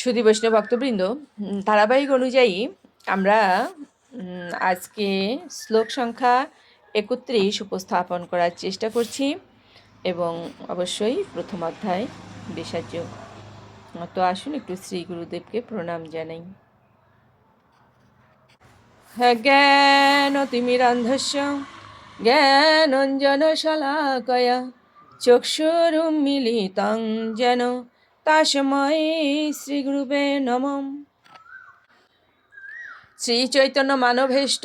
সুধী বৈষ্ণব ভক্তবৃন্দ ধারাবাহিক অনুযায়ী আমরা আজকে শ্লোক সংখ্যা একত্রিশ উপস্থাপন করার চেষ্টা করছি এবং অবশ্যই প্রথম অধ্যায় বিসার্য তো আসুন একটু শ্রী গুরুদেবকে প্রণাম জানাই। হ্যাঁ জ্ঞান তিমিরান্ধস্য জ্ঞানঞ্জন শলাকয়া চক্ষুরুন্মিলিতং যেন তাসময় শ্রীগুরুবে নমঃ। শ্রীচৈতন্য মানভেষ্ট,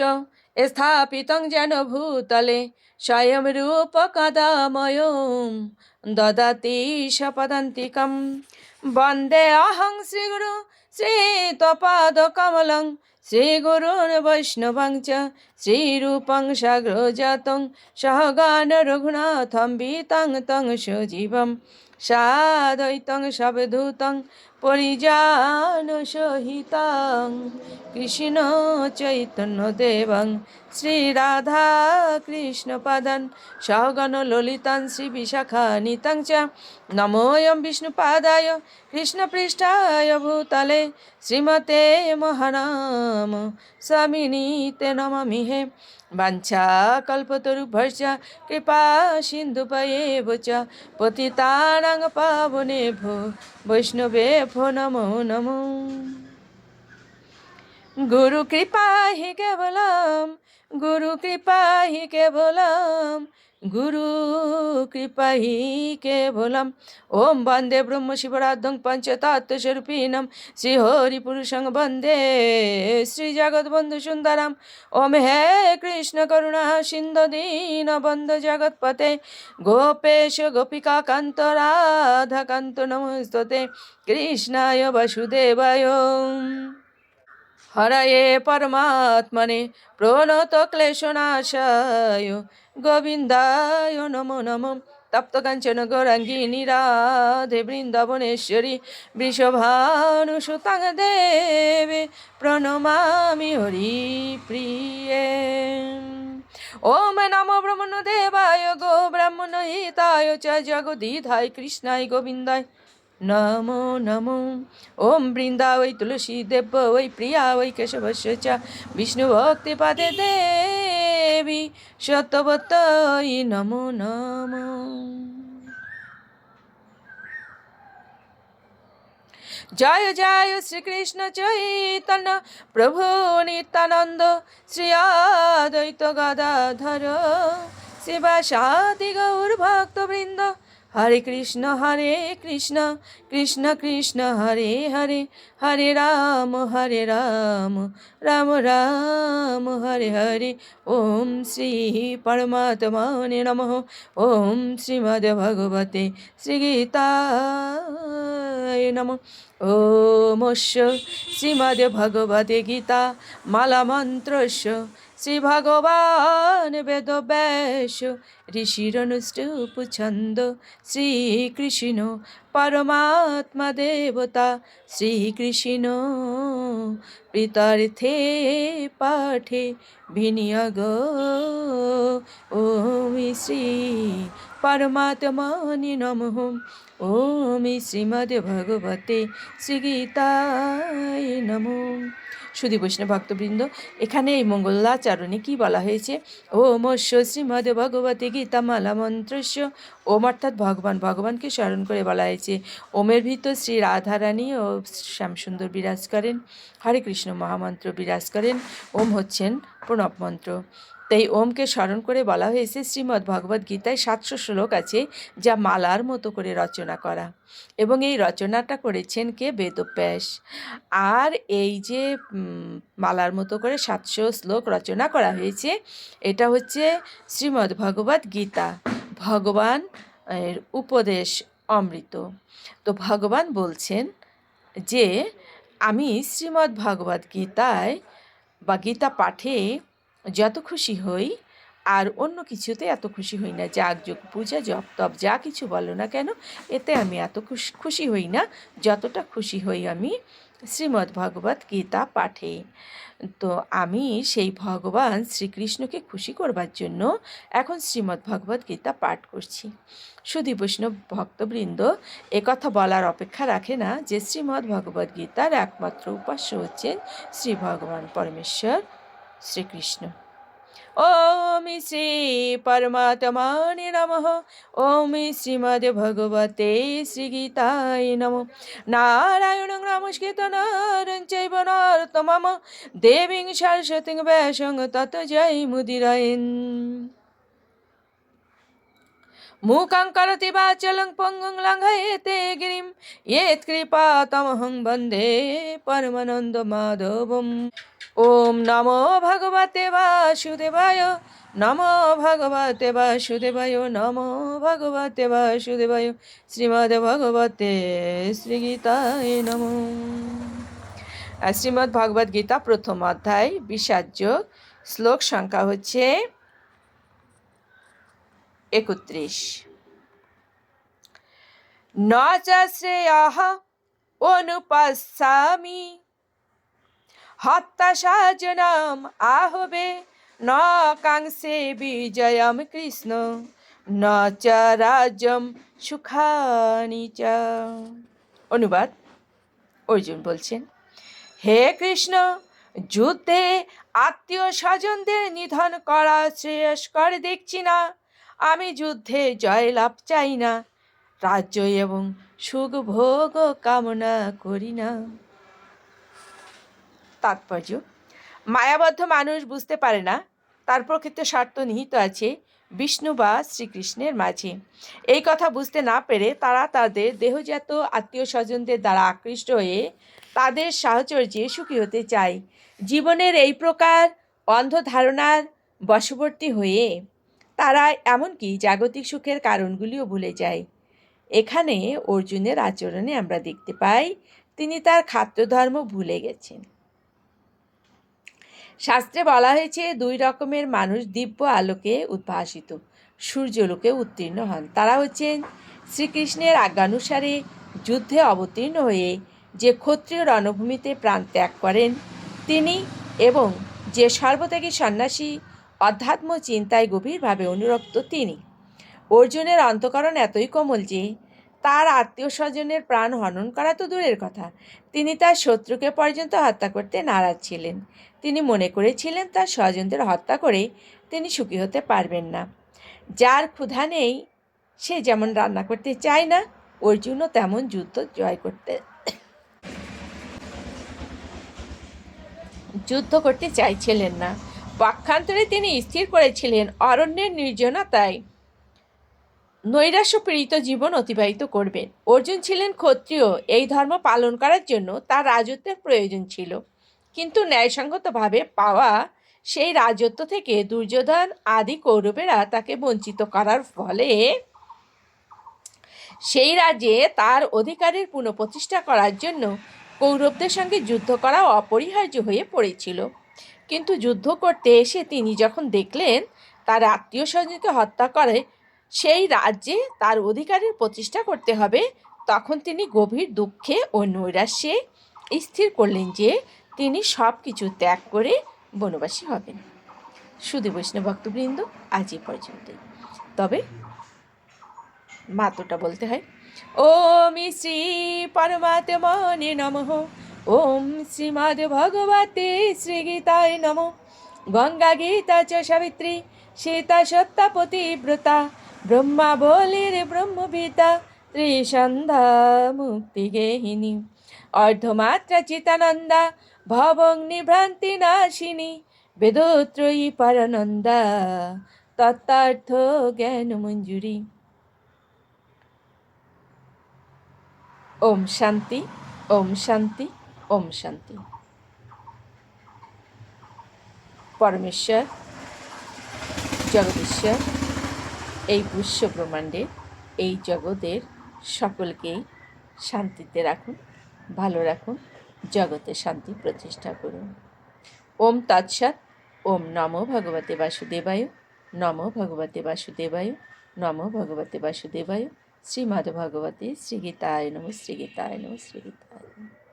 স্থাপিতং যেন ভূতলে, স্বয়ং রূপ কদাময় দদাতি সপদান্তিকম। বন্দে অহং শ্রীগুরু শ্রীতপাদ কমলং শ্রীগুরুন বৈষ্ণবং চ শ্রীরূপং সাগ্রজাতং, সহগান রঘুনাথং বিতং তং সজীবম। সাদৈতং সবধূতং পরিজান সহিতং। কৃষ্ণ চৈতন্য দেবং, শ্রী রাধা কৃষ্ণ পাদন, সগণ ললিতান, শ্রী বিশাখা নিতং চ। নমোয়ম বিষ্ণুপাদায় কৃষ্ণপৃষ্ঠায় ভূতলে, শ্রীমতে মহানাম স্বামিনীতে নমামি হে। বাঞ্ছা কল্পতরুভ্যশ্চ কৃপা সিন্ধুপয়েব পাবনে ভো, বৈষ্ণবে ভো নমো নমো। গুরু কৃপা হি কেবলম, গুরু কৃপা হি কেবলম গুরু কৃপা হি কেবলম। ওম বন্দে ব্রহ্ম শিবরাধ্যং পঞ্চতত্ত্বস্বরূপিণম শ্রীহরি পুরুষং বন্দে শ্রী জগৎবন্ধু সুন্দরম। ওম হে কৃষ্ণ করুণা সিন্ধু হরয়ে পরমাত্মনে প্রণত ক্লেশনাশায়। গোবিন্দায় নমো নমো। তপ্ত কাঞ্চন গৌরাঙ্গিনী রাধে বৃন্দাবনেশ্বরী বৃষভানুসুতাং দেবে প্রণমামি হরি প্রিয়ে ওম নমো ব্রহ্মণ দেবায় গো ব্রাহ্মণ হিতায় চ জগদীধায় কৃষ্ণায় গোবিন্দায়। নমো নমো ওম বৃন্দা ওই তুলসী দেব ওই প্রিয়া ওই কেশবস্য চ বিষ্ণু ভক্তি পাদে দেবী সত্যবতই নমো নমো জয় জয় শ্রীকৃষ্ণ চৈতন্য প্রভু নিত্যানন্দ শ্রী অদ্বৈত গদাধর শিবাসাদি গৌর ভক্তবৃন্দ হরে কৃষ্ণ হরে কৃষ্ণ কৃষ্ণ কৃষ্ণ, হরে হরে হরে রাম হরে রাম রাম রাম, হরে হরে। ওম শ্রী পরমাত্মনে নম। ওম শ্রীমদ্ ভগবতে শ্রীগীতায় নমঃ। ওমস্য শ্রীমদ্ ভগবতে গীতা মালা মন্ত্রস্য। শ্রী ভগবান বেদব্যাস ঋষিরনুষ্টুপ ছন্দ শ্রীকৃষ্ণ পরমাত্মা দেবতা শ্রীকৃষ্ণ। প্রীতার্থে পাঠে বিনিয়োগ। ওমি শ্রী পরমাত্মনি নমঃ ওমি শ্রীমদ্ ভগবতে শ্রীগীতায় নমঃ সুধী বৈষ্ণব ভক্তবৃন্দ, এখানে এই মঙ্গলাচরণে কি বলা হয়েছে? ওম অশ্য শ্রীমদ ভগবতী গীতা মালা মন্ত্রস্য। ওম অর্থাৎ ভগবান, ভগবানকে স্মরণ করে বলা হয়েছে। ওমের ভিতর শ্রী রাধারানী ও শ্যামসুন্দর বিরাজ করেন। হরে কৃষ্ণ মহামন্ত্র বিরাজ করেন। ওম হচ্ছেন প্রণব মন্ত্র। তাই ওমকে স্মরণ করে বলা হয়েছে, শ্রীমদ্ ভগবদ্ গীতায় সাতশো শ্লোক আছে, যা মালার মতো করে রচনা করা। এবং এই রচনাটা করেছেন কে? বেদব্যাস। আর এই যে মালার মতো করে সাতশো শ্লোক রচনা করা হয়েছে, এটা হচ্ছে শ্রীমদ্ ভগবদ্ গীতা, ভগবান, এর উপদেশ অমৃত। তো ভগবান বলছেন যে, আমি শ্রীমদ্ ভগবদ্ গীতায় বা গীতা পাঠে যত খুশি হই, আর অন্য কিছুতে এত খুশি হই না। যাগ যোগ পূজা, জপ তপ, যা কিছু বলো না কেন, এতে আমি এত খুশ- খুশি হই না, যতটা খুশি হই আমি শ্রীমদ্ ভগবত গীতা পাঠে। তো আমি সেই ভগবান শ্রীকৃষ্ণকে খুশি করবার জন্য এখন শ্রীমদ্ ভগবত গীতা পাঠ করছি। সুধী বৈষ্ণব ভক্তবৃন্দ একথা বলার অপেক্ষা রাখে না যে শ্রীমদ্ ভগবত গীতার একমাত্র উপাস্য হচ্ছেন শ্রী ভগবান পরমেশ্বর। শ্রীকৃষ্ণ। ওম শ্রী পরমাত্মানে নম। ওম শ্রীমদ্ ভগবতে শ্রীগীতায় নম। নারায়ণ নমস্কৃত নারং দেবী সরস্বতী সরস্বতীং ব্যাসং তত জয় মুদিরায়ণ। মুখাং করতি বা চলং পঙ্গুং লঙ্ঘয়েতে গিরিম ইয়েত কৃপা তমহং বন্দে পরমানন্দ মাধবম ওম নমো ভগবতে বাসুদেবায় নম ভগবতে বাসুদেবায় নমো ভগবতে বাসুদেবায় শ্রীমদ ভগবতে শ্রীগীতায় নমো শ্রীমদ্ ভগবদ্গীতা প্রথম অধ্যায় বিশার্য শ্লোক সংখ্যা হচ্ছে একত্রিশ। ন চ শ্রেয়ঃ অনুপস্যামি হত্যা সাজনম আহবে, ন কাংসে বিজয়ম কৃষ্ণ, ন চ রাজম সুখানি চ অনুবাদ, অর্জুন বলছেন, হে কৃষ্ণ, যুদ্ধে আত্মীয় স্বজনদের নিধন করা শ্রেয়স্কর দেখছি না আমি যুদ্ধে জয়লাভ চাই না। রাজ্য এবং সুখ ভোগ কামনা করি না। তাৎপর্য, মায়াবদ্ধ মানুষ বুঝতে পারে না। তার প্রকৃত স্বার্থ নিহিত আছে বিষ্ণু বা শ্রীকৃষ্ণের মাঝে। এই কথা বুঝতে না পেরে তারা তাদের দেহজাত আত্মীয় স্বজনদের দ্বারা আকৃষ্ট হয়ে তাদের সাহচর্যে সুখী হতে চায়। জীবনের এই প্রকার অন্ধ ধারণার বশবর্তী হয়ে তারা এমনকি জাগতিক সুখের কারণগুলিও ভুলে যায়। এখানে অর্জুনের আচরণে আমরা দেখতে পাই, তিনি তার খাদ্যধর্ম ভুলে গেছেন। শাস্ত্রে বলা হয়েছে, দুই রকমের মানুষ দিব্য আলোকে উদ্ভাসিত সূর্যলোকে উত্তীর্ণ হন। তারা হচ্ছেন শ্রীকৃষ্ণের আজ্ঞানুসারে যুদ্ধে অবতীর্ণ হয়ে যে ক্ষত্রিয় রণভূমিতে প্রাণ ত্যাগ করেন, তিনি এবং যে সর্বত্যাগী সন্ন্যাসী অধ্যাত্ম চিন্তায় গভীরভাবে অনুরক্ত তিনি। অর্জুনের অন্তকরণ এতই কোমল যে, তার আত্মীয় স্বজনের প্রাণ হনন করা তো দূরের কথা। তিনি তার শত্রুকে পর্যন্ত হত্যা করতে নারাজ ছিলেন। তিনি মনে করেছিলেন তার স্বজনদের হত্যা করে তিনি সুখী হতে পারবেন না। যার ক্ষুধা নেই, সে যেমন রান্না করতে চায় না, অর্জুনও তেমন যুদ্ধ জয় করতে যুদ্ধ করতে চাইছিলেন না। পক্ষান্তরে তিনি স্থির করেছিলেন অরণ্যের নির্জনতায়। নৈরাশ্যপীড়িত জীবন অতিবাহিত করবেন। অর্জুন ছিলেন ক্ষত্রিয়, এই ধর্ম পালন করার জন্য তার রাজত্বের প্রয়োজন ছিল। কিন্তু ন্যায়সঙ্গতভাবে পাওয়া সেই রাজত্ব থেকে দুর্যোধন আদি কৌরবেরা তাকে বঞ্চিত করার ফলে সেই রাজ্যে তার অধিকারের পুনঃপ্রতিষ্ঠা করার জন্য কৌরবদের সঙ্গে যুদ্ধ করা অপরিহার্য হয়ে পড়েছিল। কিন্তু যুদ্ধ করতে এসে তিনি যখন দেখলেন তার আত্মীয় স্বজনকে হত্যা করে, সেই রাজ্যে তার অধিকারের প্রতিষ্ঠা করতে হবে, তখন তিনি গভীর দুঃখে ও নৈরাশ্যে স্থির করলেন যে তিনি সব কিছু ত্যাগ করে বনবাসী হবেন। সুদী বৈষ্ণব ভক্তবৃন্দ, আজ এ পর্যন্তই। তবে মাতোটা বলতে হয়, ওম শ্রী পরমাত্মনে নমঃ। ওম শ্রীমদ্ ভগবতে শ্রীগীতায় নম। গঙ্গা গীতা চ সাবিত্রী, সীতা সত্যপতিব্রতা ব্রহ্মা বলির ব্রহ্মবিতা, ত্রিসন্ধ্যা মুক্তিগেহিনী অর্ধমাত্রা চিতানন্দা, ভবং নিভ্রান্তি নাশিনী, বেদত্রয়ী পরানন্দা, তত্ত্বার্থ জ্ঞান মঞ্জুরি। ওম শান্তি ওম শান্তি। ওম শান্তি। পরমেশ্বর, জগদীশ্বর, এই বিশ্ব ব্রহ্মাণ্ডে এই জগতের সকলকেই শান্তিতে রাখুন, ভালো রাখুন, জগতে শান্তি প্রতিষ্ঠা করুন। ওম তৎসৎ, ওম নমো ভগবতে বাসুদেবায়, নম ভগবতে বাসুদেবায়, নম ভগবতে বাসুদেবায়, শ্রীমদ্ ভগবতে শ্রীগীতায় নম শ্রীগীতায় নম শ্রীগীতায়। নমঃ